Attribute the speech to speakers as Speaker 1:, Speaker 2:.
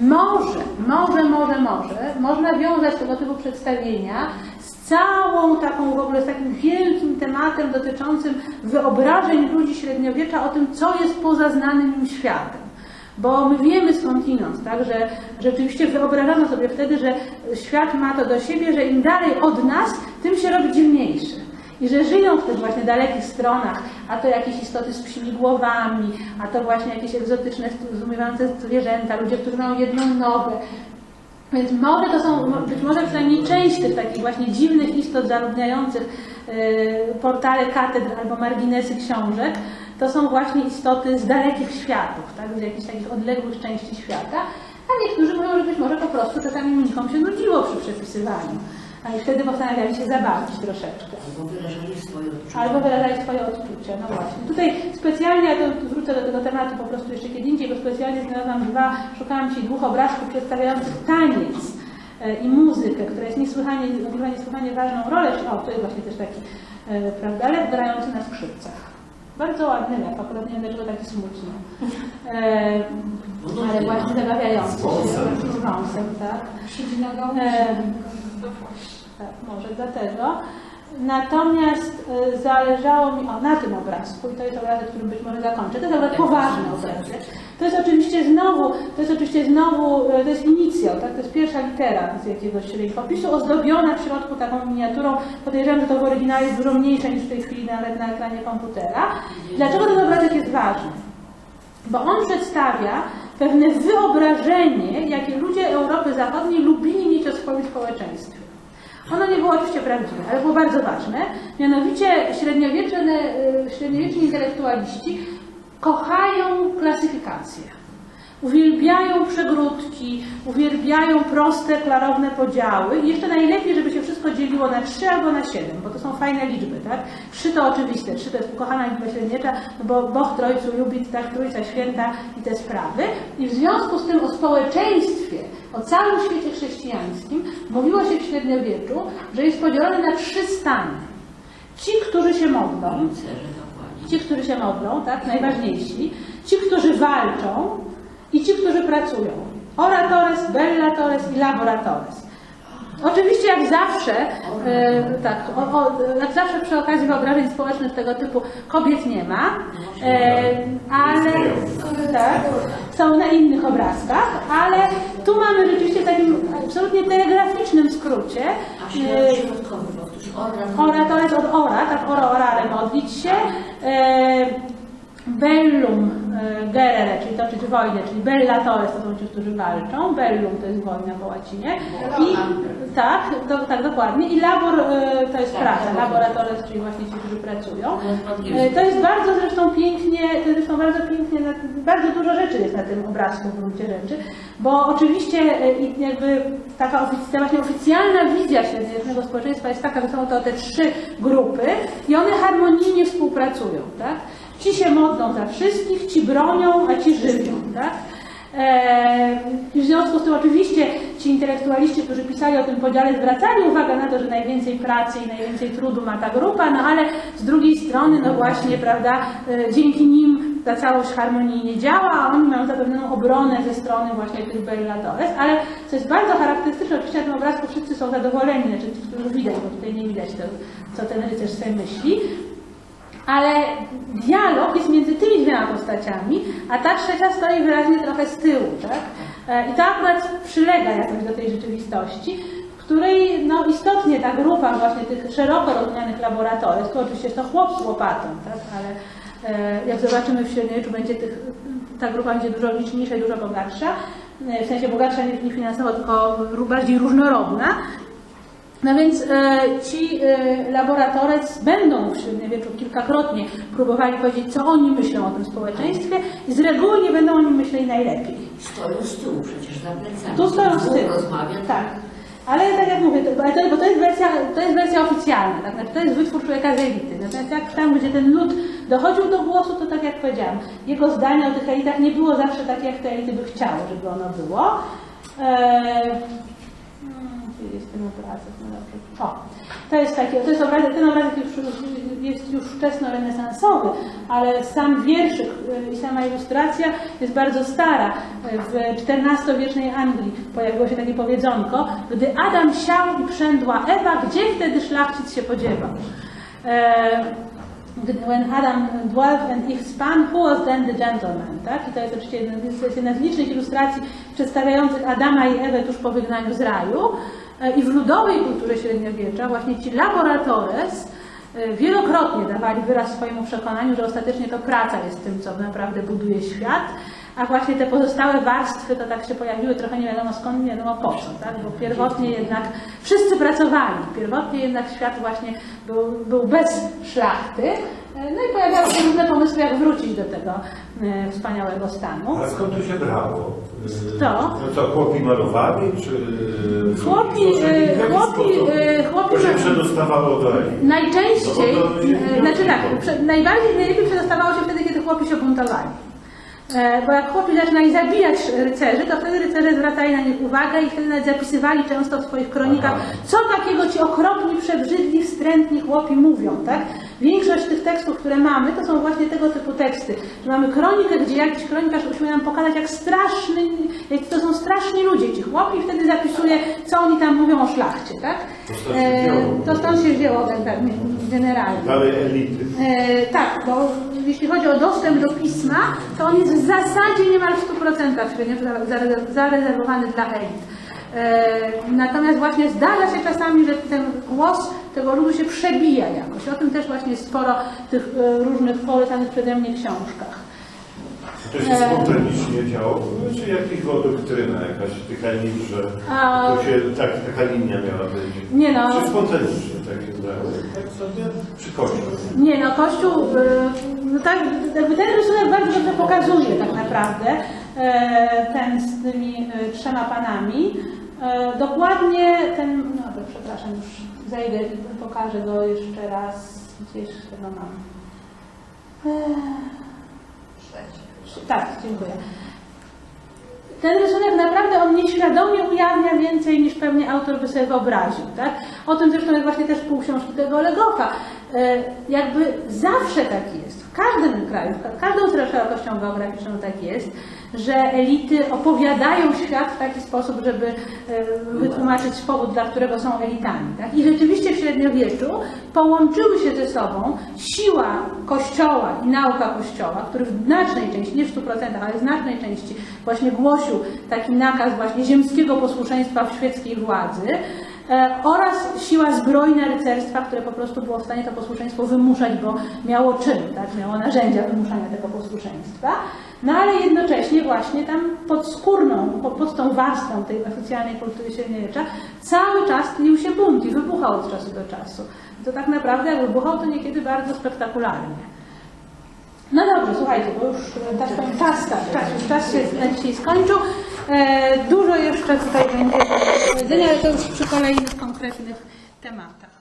Speaker 1: Może, może, może, może, można wiązać tego typu przedstawienia z całą taką w ogóle z takim wielkim tematem dotyczącym wyobrażeń ludzi średniowiecza o tym, co jest poza znanym im światem. Bo my wiemy skądinąd, tak, że rzeczywiście wyobrażano sobie wtedy, że świat ma to do siebie, że im dalej od nas, tym się robi dziwniejszy. I że żyją w tych właśnie dalekich stronach, a to jakieś istoty z psimi głowami, a to właśnie jakieś egzotyczne, zdumiewające zwierzęta, ludzie, którzy mają jedną nogę. Więc może to są, być może przynajmniej część tych takich właśnie dziwnych istot zaludniających e, portale katedr albo marginesy książek, to są właśnie istoty z dalekich światów, tak, z jakichś takich odległych części świata, a niektórzy mówią, że być może po prostu czasami mnichom się nudziło przy przepisywaniu. A i wtedy postanawiali się zabawić troszeczkę.
Speaker 2: Albo wyrażali swoje odczucia.
Speaker 1: Albo wyrażali swoje odczucia, no właśnie. Tutaj specjalnie, ja to wrócę do tego tematu po prostu jeszcze kiedy indziej, bo specjalnie znalazłam dwa, szukałam ci dwóch obrazków przedstawiających taniec e, i muzykę, która jest niesłychanie, odgrywa niesłychanie ważną rolę. O, to jest właśnie też taki, e, prawda, lew grający na skrzypcach. Bardzo ładny lew, akurat nie wiem dlaczego taki smutny. E, ale właśnie zabawiający się. Z wąsem, tak.
Speaker 3: Siedzi na.
Speaker 1: Tak, może dlatego. Natomiast e, zależało mi, o na tym obrazku, i to jest obrazek, którym być może zakończę, to jest akurat poważny obrazek. To jest oczywiście znowu, to jest oczywiście znowu, e, to jest inicjał, tak? to jest pierwsza litera z jakiegoś rękopisu, ozdobiona w środku taką miniaturą. Podejrzewam, że to w oryginale jest dużo mniejsze niż w tej chwili nawet na ekranie komputera. Dlaczego ten obrazek jest ważny? Bo on przedstawia pewne wyobrażenie, jakie ludzie Europy Zachodniej lubili mieć o swoim społeczeństwie. Ono nie było oczywiście prawdziwe, ale było bardzo ważne. Mianowicie średniowieczne, y, średniowieczni intelektualiści kochają klasyfikację. Uwielbiają przegródki, uwielbiają proste, klarowne podziały i jeszcze najlepiej, żeby się wszystko dzieliło na 3 albo na 7, bo to są fajne liczby, tak? 3 to oczywiste, 3 to jest ukochana liczba średniacza, no bo Boch Trojcu lubi, tak, Trójca Święta i te sprawy. I w związku z tym o społeczeństwie, o całym świecie chrześcijańskim mówiło się w średniowieczu, że jest podzielony na trzy stany. Ci, którzy się modlą, ci, którzy się modlą, tak, najważniejsi, ci, którzy walczą i ci, którzy pracują. Oratores, bellatores i laboratores. Oczywiście jak zawsze, e, tak, o, o, jak zawsze przy okazji wyobrażeń społecznych tego typu kobiet nie ma, e, ale tak, są na innych obrazkach, ale tu mamy rzeczywiście w takim absolutnie telegraficznym skrócie.
Speaker 2: Ora,
Speaker 1: Ora to jest od ora, tak ora orare modlić się. E, bellum e, gerere, czyli toczyć wojnę, czyli bellatores to są ci, którzy walczą. Bellum to jest wojna po łacinie. I, tak, do, tak, dokładnie. I labor e, to jest praca. Laboratores, czyli właśnie ci, którzy pracują. E, to jest bardzo zresztą pięknie, to jest zresztą bardzo pięknie, bardzo dużo rzeczy jest na tym obrazku w gruncie rzeczy, bo oczywiście e, jakby taka ofic- ta właśnie oficjalna wizja średniowiecznego społeczeństwa jest taka, że są to te trzy grupy i one harmonijnie współpracują, tak? Ci się modlą za wszystkich, ci bronią, a ci żywią, tak? I w związku z tym oczywiście ci intelektualiści, którzy pisali o tym podziale, zwracali uwagę na to, że najwięcej pracy i najwięcej trudu ma ta grupa, no ale z drugiej strony, no właśnie, prawda, e, dzięki nim ta całość harmonijnie działa, a oni mają zapewnioną obronę ze strony właśnie tych bellatores, ale co jest bardzo charakterystyczne, oczywiście na tym obrazku wszyscy są zadowoleni, znaczy widać, bo tutaj nie widać to, co ten rycerz sobie myśli, ale dialog jest między tymi dwiema postaciami, a ta trzecia stoi wyraźnie trochę z tyłu, tak? E, I to akurat przylega jakoś do tej rzeczywistości, w której no, istotnie ta grupa właśnie tych szeroko rozumianych laboratoriów, to oczywiście to chłop z łopatą, tak? ale e, jak zobaczymy w średniowieczu, będzie tych, ta grupa będzie dużo liczniejsza i dużo bogatsza, e, w sensie bogatsza nie, nie finansowo, tylko bardziej różnorodna, no więc e, ci e, laboratorec będą w średniowieczu kilkakrotnie próbowali powiedzieć, co oni myślą o tym społeczeństwie i z reguły nie będą oni myśleli najlepiej.
Speaker 2: Stoją z tyłu przecież za plecami.
Speaker 1: Tu stoją z tyłu.
Speaker 2: rozmawia.
Speaker 1: Tak. Ale tak jak mówię, to, to, bo to jest wersja, to jest wersja oficjalna, tak? Znaczy, to jest wytwór człowieka z elity. Natomiast jak tam, gdzie ten lud dochodził do głosu, to tak jak powiedziałam, jego zdanie o tych elitach nie było zawsze takie, jak te elity by chciały, żeby ono było. Gdzie ten obrazek? O, to jest taki, to jest obrazek, ten obrazek już, jest już wczesnorenesansowy, ale sam wierszyk y, i sama ilustracja jest bardzo stara. W XIV-wiecznej Anglii pojawiło się takie powiedzonko, gdy Adam siał i przędła Ewa, gdzie wtedy szlachcic się podziewał? E, When Adam dwelve and Eve span, who was then the gentleman? Tak? I to jest oczywiście jedna, jedna z licznych ilustracji przedstawiających Adama i Ewę tuż po wygnaniu z raju. E, I w ludowej kulturze średniowiecza właśnie ci laboratores e, wielokrotnie dawali wyraz swojemu przekonaniu, że ostatecznie to praca jest tym, co naprawdę buduje świat, a właśnie te pozostałe warstwy to tak się pojawiły trochę nie wiadomo skąd, nie wiadomo po co, tak? bo pierwotnie jednak wszyscy pracowali, pierwotnie jednak świat właśnie był, był bez szlachty, no i pojawiały się różne pomysły, jak wrócić do tego e, wspaniałego stanu.
Speaker 3: A skąd to się brało? Yy,
Speaker 1: To?
Speaker 3: No co, chłopi malowali, czy...
Speaker 1: Chłopi, chłopi, chłopi
Speaker 3: To się przedostawało do.
Speaker 1: Najczęściej,
Speaker 3: No to
Speaker 1: e, znaczy tak, najbardziej, najlepiej przedostawało się wtedy, kiedy chłopi się buntowali. E, Bo jak chłopi zaczynali zabijać rycerzy, to wtedy rycerze zwracali na nich uwagę i wtedy nawet zapisywali często w swoich kronikach,
Speaker 3: Aha.
Speaker 1: co takiego ci okropni, przebrzydli, wstrętni chłopi mówią, tak? Większość tych tekstów, które mamy, to są właśnie tego typu teksty. Że mamy kronikę, gdzie jakiś kronikarz usiłuje nam pokazać, jak straszny, jak to są straszni ludzie ci chłopi i wtedy zapisuje, co oni tam mówią o szlachcie, tak?
Speaker 3: To stąd się wzięło.
Speaker 1: się wzięło tak, tak, generalnie.
Speaker 3: Dalej elity.
Speaker 1: E, tak, bo jeśli chodzi o dostęp do pisma, to on jest w zasadzie niemal w 100% średnio zarezerw- zarezerwowany dla elit. E, natomiast właśnie zdarza się czasami, że ten głos tego ludu się przebija jakoś. O tym też właśnie jest sporo w tych e, różnych polecanych przeze mnie książkach.
Speaker 3: To się
Speaker 1: E.
Speaker 3: spontanicznie działo, czy jakaś była doktryna jakaś tych elit, że
Speaker 1: A-
Speaker 3: to się, tak, taka linia miała być?
Speaker 1: Nie no.
Speaker 3: Czy spontanicznie tak się zdało? Tak sobie przychodzi.
Speaker 1: Nie no, Kościół, no tak, jakby ten rysunek bardzo dobrze pokazuje tak naprawdę ten z tymi trzema panami. E, Dokładnie ten, no to przepraszam, już zejdę i pokażę go jeszcze raz, gdzieś chyba mam. E, Tak, dziękuję. Ten rysunek naprawdę on nieświadomie ujawnia więcej niż pewnie autor by sobie wyobraził. Tak? O tym zresztą jest właśnie też pół książki tego Legoffa. E, jakby zawsze tak jest, w każdym kraju, każdą szerokością geograficzną tak jest, że elity opowiadają świat w taki sposób, żeby e, wytłumaczyć powód, dla którego są elitami. Tak? I rzeczywiście w średniowieczu połączyły się ze sobą siła Kościoła i nauka Kościoła, który w znacznej części, nie w 100%, ale w znacznej części właśnie głosił taki nakaz właśnie ziemskiego posłuszeństwa w świeckiej władzy, oraz siła zbrojna rycerstwa, które po prostu było w stanie to posłuszeństwo wymuszać, bo miało czyn, tak? miało narzędzia wymuszania tego posłuszeństwa. No ale jednocześnie właśnie tam pod skórną, pod, tą warstwą tej oficjalnej kultury średniowiecza cały czas tlił się bunt i wybuchał od czasu do czasu. I to tak naprawdę jak wybuchał, to niekiedy bardzo spektakularnie. No dobrze, słuchajcie, bo już e, tak powiem, czas, tak, czas, już czas się na dzisiaj skończył. E, dużo jeszcze tutaj będzie do powiedzenia, ale to już przy kolejnych konkretnych tematach.